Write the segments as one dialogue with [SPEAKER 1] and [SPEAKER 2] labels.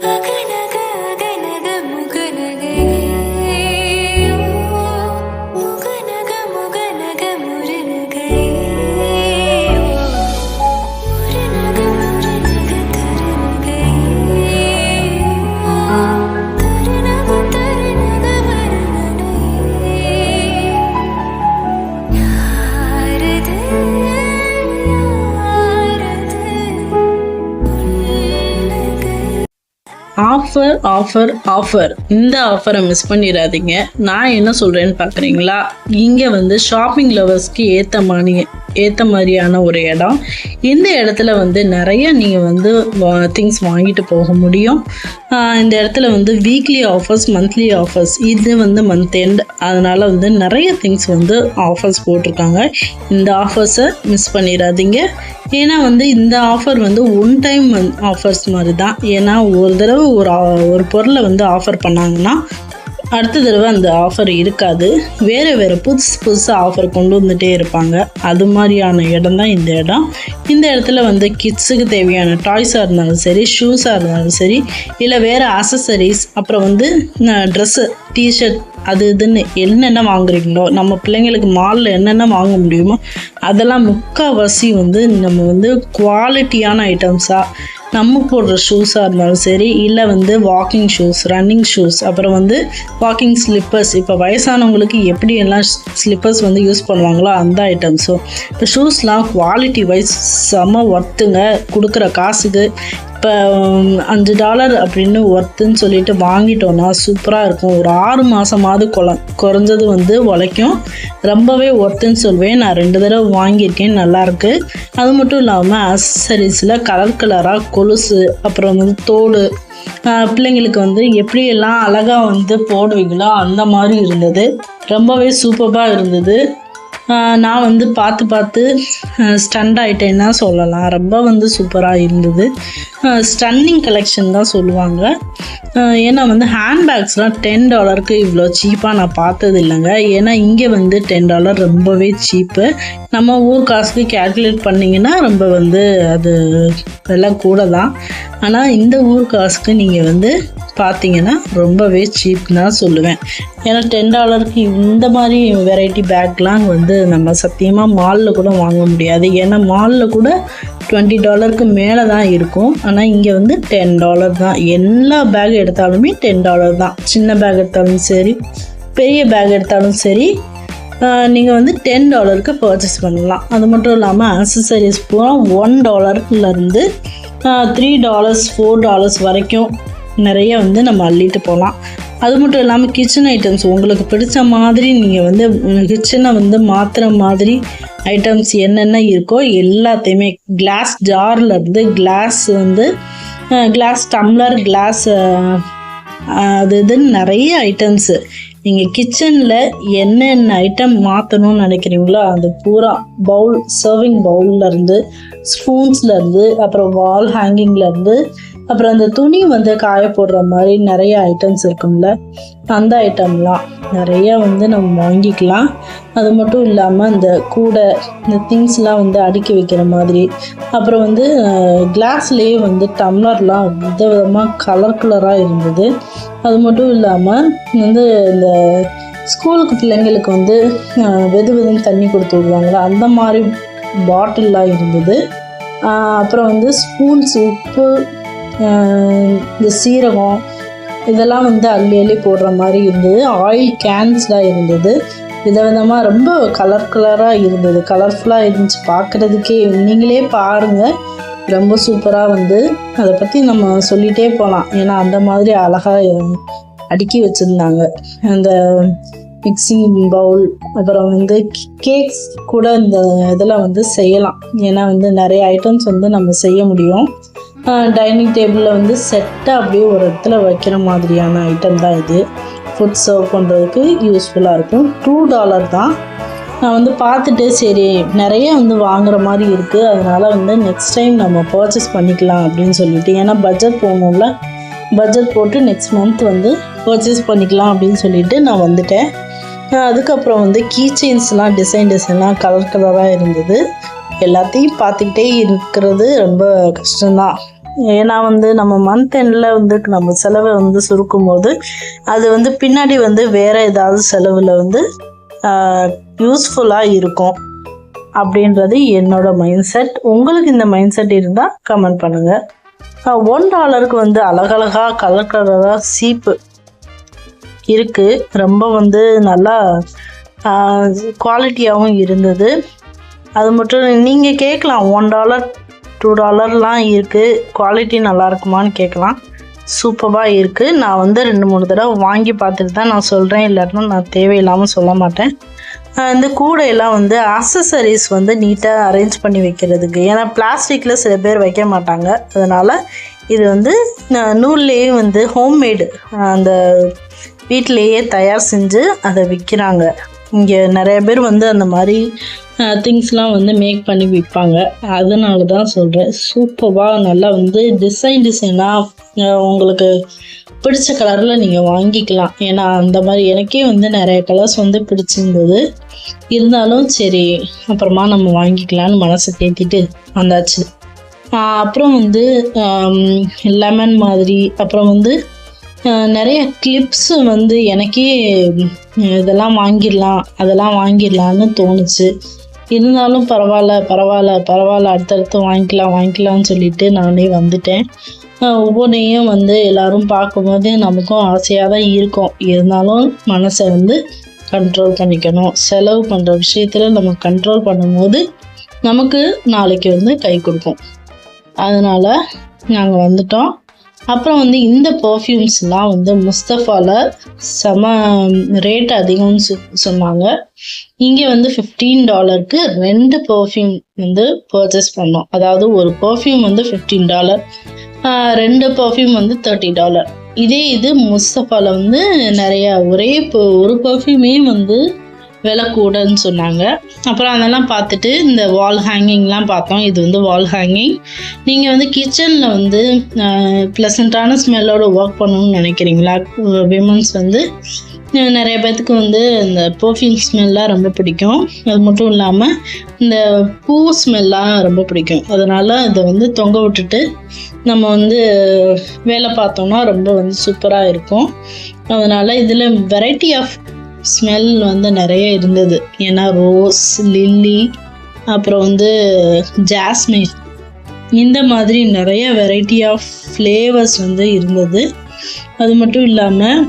[SPEAKER 1] Look, I know.
[SPEAKER 2] Offer offer offer இந்த ஆஃபரை miss பண்ணிடாதீங்க. நான் என்ன சொல்கிறேன்னு பார்க்குறீங்களா இங்கே வந்து ஷாப்பிங் லவர்ஸ்க்கு ஏற்ற மாதிரி ஏற்ற மாதிரியான ஒரு இடம். இந்த இடத்துல வந்து நிறைய நீங்கள் வந்து திங்ஸ் வாங்கிட்டு போக முடியும். இந்த இடத்துல வந்து வீக்லி ஆஃபர்ஸ் மந்த்லி ஆஃபர்ஸ் இது வந்து மந்த் எண்ட் அதனால் வந்து நிறைய திங்ஸ் வந்து ஆஃபர்ஸ் போட்டிருக்காங்க. இந்த ஆஃபர்ஸை மிஸ் பண்ணிடாதீங்க. ஏன்னா வந்து இந்த ஆஃபர் வந்து ஒன் டைம் ஆஃபர்ஸ் மாதிரி தான் ஏன்னா ஒரு தடவை ஒரு ஆ- ஒரு பொருளை வந்து ஆஃபர் பண்ணாங்கன்னா அடுத்த தடவை அந்த ஆஃபர் இருக்காது. வேறு வேறு புதுசு புதுசாக ஆஃபர் கொண்டு வந்துட்டே இருப்பாங்க. அது மாதிரியான இடம் தான் இந்த இடம். இந்த இடத்துல வந்து கிட்ஸுக்கு தேவையான டாய்ஸாக இருந்தாலும் சரி ஷூஸாக இருந்தாலும் சரி இல்லை வேறு அசசரிஸ் அப்புறம் வந்து ட்ரெஸ்ஸு டிஷர்ட் அது இதுன்னு என்னென்ன வாங்குறீங்களோ நம்ம பிள்ளைங்களுக்கு மாலில் என்னென்ன வாங்க முடியுமோ அதெல்லாம் முக்கால்வாசி வந்து நம்ம வந்து குவாலிட்டியான ஐட்டம்ஸாக நம்ம போடுற ஷூஸாக இருந்தாலும் சரி இல்லை வந்து வாக்கிங் ஷூஸ் ரன்னிங் ஷூஸ் அப்புறம் வந்து வாக்கிங் ஸ்லிப்பர்ஸ் இப்போ வயசானவங்களுக்கு எப்படி எல்லாம் ஸ்லிப்பர்ஸ் வந்து யூஸ் பண்ணுவாங்களோ அந்த ஐட்டம்ஸும் இப்போ ஷூஸ்லாம் குவாலிட்டி வைஸ் செம்ம ஒர்த்துங்க கொடுக்குற காசுக்கு இப்போ அஞ்சு டாலர் அப்படின்னு ஒர்த்துன்னு சொல்லிட்டு வாங்கிட்டோன்னா சூப்பராக இருக்கும். ஒரு ஆறு மாதமாவது குல குறைஞ்சது வந்து உழைக்கும். ரொம்பவே ஒர்த்துன்னு சொல்வேன். நான் ரெண்டு தடவை வாங்கியிருக்கேன். நல்லாயிருக்கு. அது மட்டும் இல்லாமல் அசரிஸில் கலர் கலராக கொலுசு அப்புறம் வந்து தோடு பிள்ளைங்களுக்கு வந்து எப்படியெல்லாம் அழகாக வந்து போடுவீங்களோ அந்த மாதிரி இருந்தது. ரொம்பவே சூப்பராக இருந்தது. நான் வந்து பார்த்து பார்த்து ஸ்டண்ட் ஆகிட்டேன்னா சொல்லலாம். ரொம்ப வந்து சூப்பராக இருந்தது. ஸ்டன்னிங் கலெக்ஷன் தான் சொல்லுவாங்க. ஏன்னா வந்து ஹேண்ட்பேக்ஸ்லாம் டென் டாலருக்கு இவ்வளோ சீப்பாக நான் பார்த்தது இல்லைங்க. ஏன்னா இங்கே வந்து டென் டாலர் ரொம்பவே சீப்பு நம்ம ஊர் காசுக்கு கேல்குலேட் பண்ணிங்கன்னா ரொம்ப வந்து அது எல்லாம் கூட தான் ஆனால் இந்த ஊர் காசுக்கு நீங்கள் வந்து பார்த்தீங்கன்னா ரொம்பவே சீப் தான் சொல்லுவேன். ஏன்னா டென் டாலருக்கு இந்த மாதிரி வெரைட்டி பேக்லாம் வந்து நம்ம சத்தியமாக மாலில் கூட வாங்க முடியாது. ஏன்னா மாலில் கூட டுவெண்ட்டி டாலருக்கு மேலே தான் இருக்கும். ஆனால் இங்கே வந்து டென் டாலர் தான். எல்லா பேக் எடுத்தாலுமே டென் டாலர் தான். சின்ன பேக் எடுத்தாலும் சரி பெரிய பேக் எடுத்தாலும் சரி நீங்கள் வந்து டென் டாலருக்கு பர்ச்சேஸ் பண்ணலாம். அது மட்டும் இல்லாமல் அக்சசரிஸ் பூரா ஒன் டாலர்லேருந்து த்ரீ டாலர்ஸ் ஃபோர் டாலர்ஸ் வரைக்கும் நிறைய வந்து நம்ம அள்ளிட்டு போகலாம் அது மட்டும் இல்லாமல் கிச்சன் ஐட்டம்ஸ் உங்களுக்கு பிடிச்ச மாதிரி நீங்கள் வந்து கிச்சனை வந்து மாற்றுற மாதிரி ஐட்டம்ஸ் என்னென்ன இருக்கோ எல்லாத்தையுமே கிளாஸ் ஜாரில் இருந்து கிளாஸ் வந்து கிளாஸ் டம்ளர் கிளாஸ் அது இதுன்னு நிறைய ஐட்டம்ஸு நீங்கள் கிச்சனில் என்னென்ன ஐட்டம் மாற்றணும்னு நினைக்கிறீங்களோ அது பூரா பவுல் சர்விங் பவுல்லேருந்து ஸ்பூன்ஸ்லேருந்து அப்புறம் வால் ஹேங்கிங்லேருந்து அப்புறம் அந்த துணி வந்து காய போடுற மாதிரி நிறைய ஐட்டம்ஸ் இருக்கும்ல அந்த ஐட்டம்லாம் நிறைய வந்து நம்ம வாங்கிக்கலாம். அது மட்டும் இல்லாமல் இந்த கூடை இந்த திங்ஸ்லாம் வந்து அடுக்கி வைக்கிற மாதிரி. அப்புறம் வந்து கிளாஸ்லேயே வந்து டம்ளர்லாம் வித விதமாக கலர் கலராக இருந்தது. அது மட்டும் இல்லாமல் வந்து இந்த ஸ்கூலுக்கு பிள்ளைங்களுக்கு வந்து வெது வெதுன்னு தண்ணி கொடுத்து விடுவாங்களா அந்த மாதிரி பாட்டில்லாம் இருந்தது. அப்புறம் வந்து ஸ்பூன்ஸ் உப்பு இந்த சீரகம் இதெல்லாம் வந்து அள்ளி அள்ளி போடுற மாதிரி இருந்தது. ஆயில் கேன்ஸ்லாம் இருந்தது. விதவிதமாக ரொம்ப கலர் கலராக இருந்தது. கலர்ஃபுல்லாக இருந்துச்சு. பார்க்குறதுக்கே நீங்களே பாருங்கள் ரொம்ப சூப்பராக வந்து. அதை பற்றி நம்ம சொல்லிகிட்டே போகலாம் ஏன்னா அந்த மாதிரி அழகாக அடுக்கி வச்சுருந்தாங்க. அந்த மிக்சிங் பவுல் அப்புறம் வந்து கேக்ஸ் கூட இந்த இதில் வந்து செய்யலாம். ஏன்னா வந்து நிறைய ஐட்டம்ஸ் வந்து நம்ம செய்ய முடியும். டைனிங் டேபிளில் வந்து செட்டாக அப்படியே ஒரு இடத்துல வைக்கிற மாதிரியான ஐட்டம் தான் இது. ஃபுட் சர்வ் பண்ணுறதுக்கு யூஸ்ஃபுல்லாக இருக்கும். டூ டாலர் தான். நான் வந்து பார்த்துட்டு சரி நிறைய வந்து வாங்குகிற மாதிரி இருக்குது அதனால் வந்து நெக்ஸ்ட் டைம் நம்ம பர்ச்சேஸ் பண்ணிக்கலாம் அப்படின்னு சொல்லிட்டு. ஏன்னா பட்ஜெட் போகணும்ல பட்ஜெட் போட்டு நெக்ஸ்ட் மந்த் வந்து பர்ச்சேஸ் பண்ணிக்கலாம் அப்படின்னு சொல்லிட்டு நான் வந்துட்டேன். அதுக்கப்புறம் வந்து கீ செயின்ஸ்லாம் டிசைன் டிசைன்லாம் கலர் கலராக இருந்தது. எல்லாத்தையும் பார்த்துக்கிட்டே இருக்கிறது ரொம்ப கஷ்டம்தான். ஏன்னா வந்து நம்ம மந்த் எண்டில் வந்து நம்ம செலவை வந்து சுருக்கும் போது அது வந்து பின்னாடி வந்து வேறு ஏதாவது செலவில் வந்து யூஸ்ஃபுல்லாக இருக்கும் அப்படின்றது என்னோட மைண்ட் செட் உங்களுக்கு இந்த மைண்ட் செட் இருந்தால் கமெண்ட் பண்ணுங்கள் ஒன் டாலருக்கு வந்து அழகழகாக கலர் கலராக சீப்பு இருக்குது ரொம்ப வந்து நல்லா குவாலிட்டியாகவும் இருந்தது. அது மட்டும் நீங்கள் கேட்கலாம் ஒன் டாலர் டூ டாலர்லாம் இருக்குது குவாலிட்டி நல்லா இருக்குமான்னு கேட்கலாம் சூப்பராக இருக்குது நான் வந்து ரெண்டு மூணு தடவை வாங்கி பார்த்துட்டு தான் நான் சொல்கிறேன் இல்லாட்டினா நான் தேவையில்லாமல் சொல்ல மாட்டேன். இந்த கூடையெல்லாம் வந்து அசசரிஸ் வந்து நீட்டாக அரேஞ்ச் பண்ணி வைக்கிறதுக்கு. ஏன்னா பிளாஸ்டிக்கில் சில பேர் வைக்க மாட்டாங்க. அதனால் இது வந்து நூல்லேயே வந்து ஹோம்மேடு அந்த வீட்டிலேயே தயார் செஞ்சு அதை விற்கிறாங்க இங்கே நிறைய பேர் வந்து அந்த மாதிரி திங்ஸ்லாம் வந்து மேக் பண்ணி விற்பாங்க அதனால தான் சொல்கிறேன் சூப்பராக நல்லா வந்து டிசைன் டிசைனாக உங்களுக்கு பிடிச்ச கலரில் நீங்கள் வாங்கிக்கலாம். ஏன்னா அந்த மாதிரி எனக்கே வந்து நிறைய கலர்ஸ் வந்து பிடிச்சிருந்தது. இருந்தாலும் சரி அப்புறமா நம்ம வாங்கிக்கலாம்னு மனசை தேத்திட்டு வந்தாச்சு. அப்புறம் வந்து லெமன் மாதிரி அப்புறம் வந்து நிறைய கிளிப்ஸ் வந்து எனக்கே இதெல்லாம் வாங்கிடலாம் அதெல்லாம் வாங்கிடலான்னு தோணுச்சு. இருந்தாலும் பரவாயில்ல பரவாயில்ல பரவாயில்ல அடுத்தடுத்து வாங்கிக்கலாம் வாங்கிக்கலாம்னு சொல்லிட்டு நானே வந்துட்டேன். ஒவ்வொன்றையும் வந்து எல்லாரும் பார்க்கும்போது நமக்கும் ஆசையாக தான் இருக்கும். இருந்தாலும் மனசை வந்து கண்ட்ரோல் பண்ணிக்கணும். செலவு பண்ணுற விஷயத்தில் நம்ம கண்ட்ரோல் பண்ணும்போது நமக்கு நாளைக்கு வந்து கை கொடுக்கும். அதனால் நாங்கள் வந்துட்டோம். அப்புறம் வந்து இந்த பர்ஃப்யூம்ஸ்லாம் வந்து முஸ்தஃபாவில் செம ரேட் அதிகம்னு சொ சொன்னாங்க. இங்கே வந்து ஃபிஃப்டீன் டாலருக்கு ரெண்டு பர்ஃப்யூம் வந்து பர்ச்சேஸ் பண்ணோம். அதாவது ஒரு பர்ஃப்யூம் வந்து ஃபிஃப்டீன் டாலர் ரெண்டு பர்ஃப்யூம் வந்து தேர்ட்டி டாலர் இதே இது முஸ்தஃபாவில் வந்து நிறையா ஒரே இப்போ ஒரு பர்ஃப்யூமே வந்து விலை கூடன்னு சொன்னாங்க. அப்புறம் அதெல்லாம் பார்த்துட்டு இந்த வால் ஹேங்கிங்லாம் பார்த்தோம். இது வந்து வால் ஹேங்கிங் நீங்கள் வந்து கிச்சனில் வந்து ப்ளசண்ட்டான ஸ்மெல்லோட ஒர்க் பண்ணணும்னு நினைக்கிறீங்களா? விமன்ஸ் வந்து நிறைய பேர்த்துக்கு வந்து இந்த பர்ஃப்யூம் ஸ்மெல்லாம் ரொம்ப பிடிக்கும். அது மட்டும் இல்லாமல் இந்த பூ ஸ்மெல்லாம் ரொம்ப பிடிக்கும். அதனால் இதை வந்து தொங்க விட்டுட்டு நம்ம வந்து வேலை பார்த்தோம்னா ரொம்ப வந்து சூப்பராக இருக்கும். அதனால் இதில் வெரைட்டி ஆஃப் ஸ்மெல் வந்து நிறைய இருந்தது. ஏன்னா ரோஸ் லில்லி அப்புறம் வந்து ஜாஸ்மின் இந்த மாதிரி நிறைய வெரைட்டி ஆஃப் ஃப்ளேவர்ஸ் வந்து இருந்தது. அது மட்டும் இல்லாமல்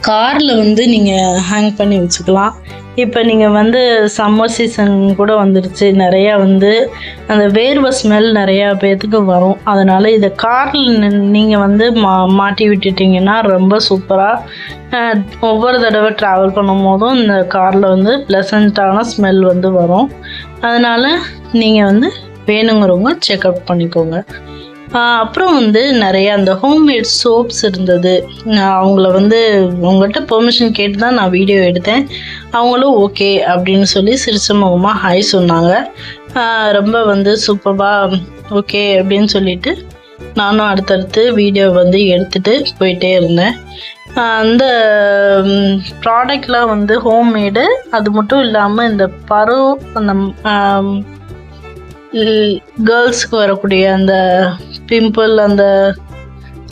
[SPEAKER 2] காரில் வந்து நீங்கள் ஹேங் பண்ணி வச்சுக்கலாம். இப்போ நீங்கள் வந்து சம்மர் சீசன் கூட வந்துடுச்சு நிறையா வந்து அந்த வேர்வை ஸ்மெல் நிறையா பேர்த்துக்கு வரும். அதனால் இதை காரில் நீங்கள் வந்து மா மாட்டி விட்டுட்டிங்கன்னா ரொம்ப சூப்பராக ஒவ்வொரு தடவை ட்ராவல் பண்ணும் போதும் இந்த காரில் வந்து ப்ளசண்ட்டான ஸ்மெல் வந்து வரும். அதனால் நீங்கள் வந்து வேணுங்கிறவங்க செக்அப் பண்ணிக்கோங்க. அப்புறம் வந்து நிறைய அந்த ஹோம்மேட் சோப்ஸ் இருந்தது. நான் அவங்கள வந்து உங்கள்கிட்ட பெர்மிஷன் கேட்டு தான் நான் வீடியோ எடுத்தேன். அவங்களும் ஓகே அப்படின்னு சொல்லி சிரிச்ச முகமாக ஹாய் சொன்னாங்க. ரொம்ப வந்து சூப்பராக ஓகே அப்படின்னு சொல்லிட்டு நானும் அடுத்தடுத்து வீடியோ வந்து எடுத்துட்டு போயிட்டே இருந்தேன். அந்த ப்ராடக்ட்லாம் வந்து ஹோம்மேடு அது மட்டும் இல்லாமல் இந்த பரு அந்த கேர்ள்ஸுக்கு வரக்கூடிய அந்த பிம்பிள் அந்த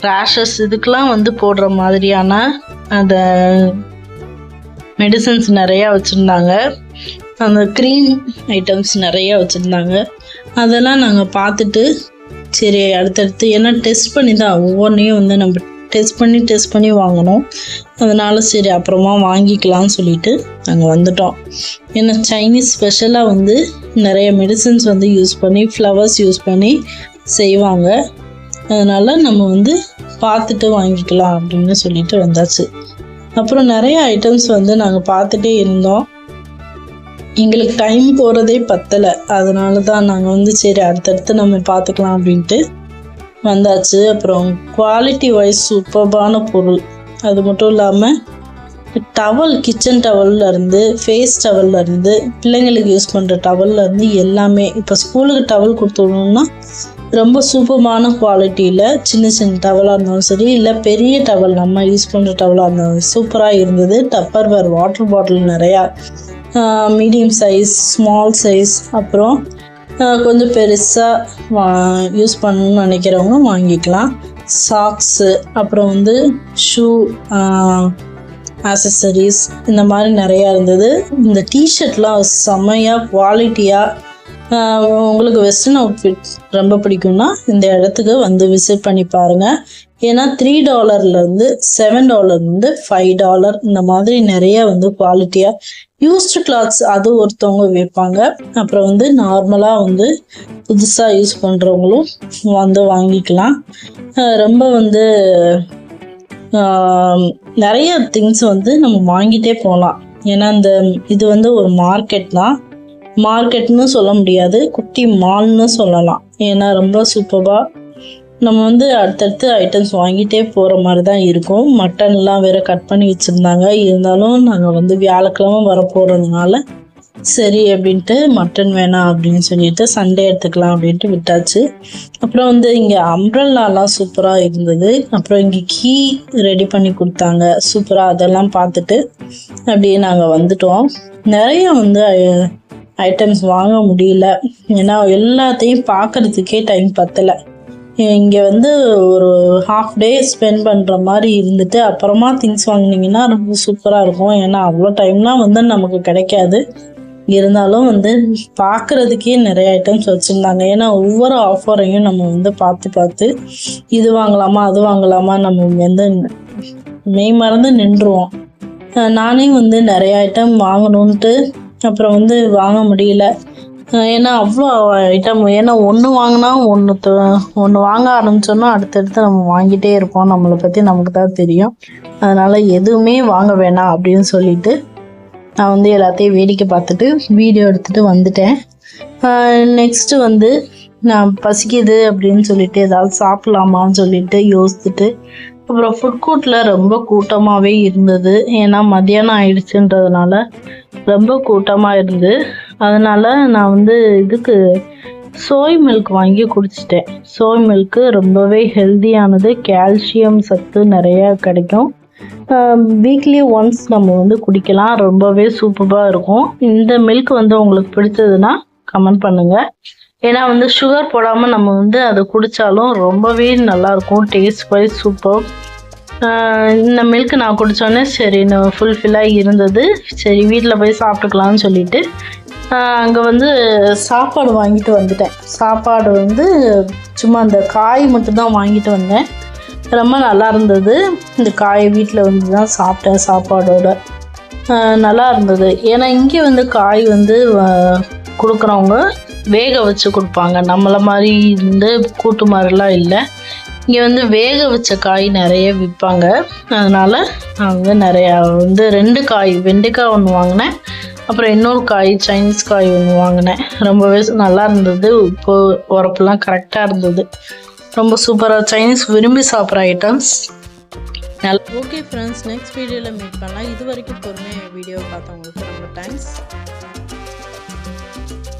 [SPEAKER 2] ரேஷஸ் இதுக்கெலாம் வந்து போடுற மாதிரியான அந்த மெடிசன்ஸ் நிறையா வச்சுருந்தாங்க. அந்த க்ரீம் ஐட்டம்ஸ் நிறையா வச்சுருந்தாங்க. அதெல்லாம் நாங்கள் பார்த்துட்டு சரி அடுத்தடுத்து ஏன்னா டெஸ்ட் பண்ணி தான் ஒவ்வொன்றையும் வந்து நம்ம டெஸ்ட் பண்ணி டெஸ்ட் பண்ணி வாங்கணும். அதனால் சரி அப்புறமா வாங்கிக்கலாம்னு சொல்லிட்டு நாங்கள் வந்துட்டோம். ஏன்னா சைனீஸ் ஸ்பெஷலாக வந்து நிறைய மெடிசன்ஸ் வந்து யூஸ் பண்ணி ஃப்ளவர்ஸ் யூஸ் பண்ணி செய்வாங்க. அதனால் நம்ம வந்து பார்த்துட்டு வாங்கிக்கலாம் அப்படின்னு சொல்லிட்டு வந்தாச்சு. அப்புறம் நிறைய ஐட்டம்ஸ் வந்து நாங்கள் பார்த்துட்டே இருந்தோம். எங்களுக்கு டைம் போகிறதே பத்தலை. அதனால தான் நாங்கள் வந்து சரி அடுத்தடுத்து நம்ம பார்த்துக்கலாம் அப்படின்ட்டு வந்தாச்சு. அப்புறம் குவாலிட்டி வைஸ் சூப்பர்பான பொருள். அது மட்டும் இல்லாமல் டவல் கிச்சன் டவல்ல இருந்து ஃபேஸ் டவல்ல இருந்து பிள்ளைங்களுக்கு யூஸ் பண்ணுற டவல்ல இருந்து எல்லாமே இப்போ ஸ்கூலுக்கு டவல் கொடுத்துடணும்னா ரொம்ப சூப்பமான குவாலிட்டியில் சின்ன சின்ன டவலாக இருந்தாலும் சரி இல்லை பெரிய டவல் நம்ம யூஸ் பண்ணுற டவலாக இருந்தாலும் சூப்பராக இருந்தது. டப்பர் வேர் வாட்டர் பாட்டில் நிறையா மீடியம் சைஸ் ஸ்மால் சைஸ் அப்புறம் கொஞ்சம் பெருசாக வா யூஸ் பண்ணணும்னு நினைக்கிறவங்க வாங்கிக்கலாம். சாக்ஸு அப்புறம் வந்து ஷூ ஆசசரிஸ் இந்த மாதிரி நிறையா இருந்தது. இந்த டிஷர்ட்லாம் செம்மையாக குவாலிட்டியாக உங்களுக்கு வெஸ்டர்ன் அவுட்ஃபிட் ரொம்ப பிடிக்கும்னா இந்த இடத்துக்கு வந்து விசிட் பண்ணி பாருங்கள் ஏன்னா த்ரீ டாலர்லேருந்து செவன் டாலர்லேருந்து ஃபைவ் டாலர் இந்த மாதிரி நிறைய வந்து குவாலிட்டியாக யூஸ்டு கிளாத்ஸ் அது ஒருத்தவங்க விற்பாங்க. அப்புறம் வந்து நார்மலாக வந்து புதுசாக யூஸ் பண்ணுறவங்களும் வந்து வாங்கிக்கலாம். ரொம்ப வந்து நிறைய திங்ஸ் வந்து நம்ம வாங்கிட்டே போகலாம். ஏன்னா இந்த இது வந்து ஒரு மார்க்கெட் தான். மார்க்கெட்னு சொல்ல முடியாது குட்டி மால்னு சொல்லலாம். ஏன்னா ரொம்ப சூப்பராக நம்ம வந்து அடுத்தடுத்து ஐட்டம்ஸ் வாங்கிட்டே போகிற மாதிரி தான் இருக்கும் மட்டன்லாம் வேற கட் பண்ணி வச்சுருந்தாங்க. இருந்தாலும் நாங்கள் வந்து வியாழக்கிழமை வர போகிறதுனால சரி அப்படின்ட்டு மட்டன் வேணாம் அப்படின்னு சொல்லிட்டு சண்டே எடுத்துக்கலாம் அப்படின்ட்டு விட்டாச்சு. அப்புறம் வந்து இங்கே அம்ரல்லாலாம் சூப்பராக இருந்தது. அப்புறம் இங்கே கீ ரெடி பண்ணி கொடுத்தாங்க. சூப்பராக அதெல்லாம் பார்த்துட்டு அப்படியே நாங்கள் வந்துட்டோம். நிறைய வந்து ஐட்டம்ஸ் வாங்க முடியல. ஏன்னா எல்லாத்தையும் பார்க்கறதுக்கே டைம் பத்தலை. இங்கே வந்து ஒரு ஹாஃப் டே ஸ்பெண்ட் பண்ணுற மாதிரி இருந்துட்டு அப்புறமா திங்ஸ் வாங்குனீங்கன்னா ரொம்ப சூப்பராக இருக்கும். ஏன்னா அவ்வளோ டைம்லாம் வந்து நமக்கு கிடைக்காது. இருந்தாலும் வந்து பார்க்குறதுக்கே நிறைய ஐட்டம்ஸ் வச்சுருந்தாங்க. ஏன்னா ஒவ்வொரு ஆஃபரையும் நம்ம வந்து பார்த்து பார்த்து இது வாங்கலாமா அது வாங்கலாமா நம்ம வந்து மெய் மறந்து நின்றுவோம். நானே வந்து நிறைய ஐட்டம் வாங்கணுன்ட்டு அப்புறம் வந்து வாங்க முடியல. ஏன்னா அவ்வளோ ஐட்டம் ஏன்னா ஒன்று வாங்கினா ஒன்று ஒன்று வாங்க ஆரம்பிச்சோன்னா அடுத்தடுத்து நம்ம வாங்கிட்டே இருப்போம். நம்மளை பற்றி நமக்கு தான் தெரியும். அதனால் எதுவுமே வாங்க வேணாம் அப்படின்னு சொல்லிட்டு நான் வந்து எல்லாத்தையும் வேடிக்கை பார்த்துட்டு வீடியோ எடுத்துகிட்டு வந்துட்டேன். நெக்ஸ்ட்டு வந்து நான் பசிக்குது அப்படின்னு சொல்லிட்டு ஏதாவது சாப்பிட்லாமான்னு சொல்லிட்டு யோசிச்சுட்டு அப்புறம் ஃபுட் கோர்ட்டில் ரொம்ப கூட்டமாகவே இருந்தது. ஏன்னா மத்தியானம் ஆயிடுச்சுன்றதுனால ரொம்ப கூட்டமாக இருந்து அதனால் நான் வந்து இதுக்கு சோய் மில்க் வாங்கி குடிச்சிட்டேன். சோய் மில்க்கு ரொம்பவே ஹெல்தியானது கால்சியம் சத்து நிறையா கிடைக்கும். வீக்லி ஒன்ஸ் நம்ம வந்து குடிக்கலாம். ரொம்பவே சூப்பராக இருக்கும். இந்த மில்க் வந்து உங்களுக்கு பிடிச்சதுன்னா கமெண்ட் பண்ணுங்கள் ஏன்னா வந்து சுகர் போடாமல் நம்ம வந்து அதை குடித்தாலும் ரொம்பவே நல்லாயிருக்கும். டேஸ்ட் வைஸ் சூப்பர் இந்த மில்க் நான் குடித்தோன்னே சரி ஃபுல்ஃபில்லாக இருந்தது. சரி வீட்டில் போய் சாப்பிட்டுக்கலாம்னு சொல்லிட்டு அங்கே வந்து சாப்பாடு வாங்கிட்டு வந்துட்டேன். சாப்பாடு வந்து சும்மா அந்த காய் மட்டும்தான் வாங்கிட்டு வந்தேன். ரொம்ப நல்லா இருந்தது. இந்த காய் வீட்டில் வந்து தான் சாப்பிட்டேன் சாப்பாடோட. நல்லா இருந்தது. ஏன்னா இங்கே வந்து காய் வந்து கொடுக்குறவங்க வேக வச்சு கொடுப்பாங்க. நம்மளை மாதிரி இருந்து கூட்டு மாதிரிலாம் இல்லை. இங்கே வந்து வேக வச்ச காய் நிறைய விற்பாங்க. அதனால் நான் வந்து நிறையா வந்து ரெண்டு காய் வெண்டைக்காய் ஒன்று வாங்கினேன். அப்புறம் இன்னொரு காய் சைனீஸ் காய் ஒன்று வாங்கினேன். ரொம்பவே நல்லா இருந்தது. உப்பு உரப்புலாம் கரெக்டாக இருந்தது. ரொம்ப சூப்பராக சைனீஸ் விரும்பி சாப்பிட்ற ஐட்டம்ஸ் நல்லா ஓகே ஃப்ரெண்ட்ஸ் நெக்ஸ்ட் வீடியோவில் மீட் பண்ணலாம். இது வரைக்கும் பொறுமையாக வீடியோ பார்த்தவங்களுக்கு ரொம்ப தேங்க்ஸ்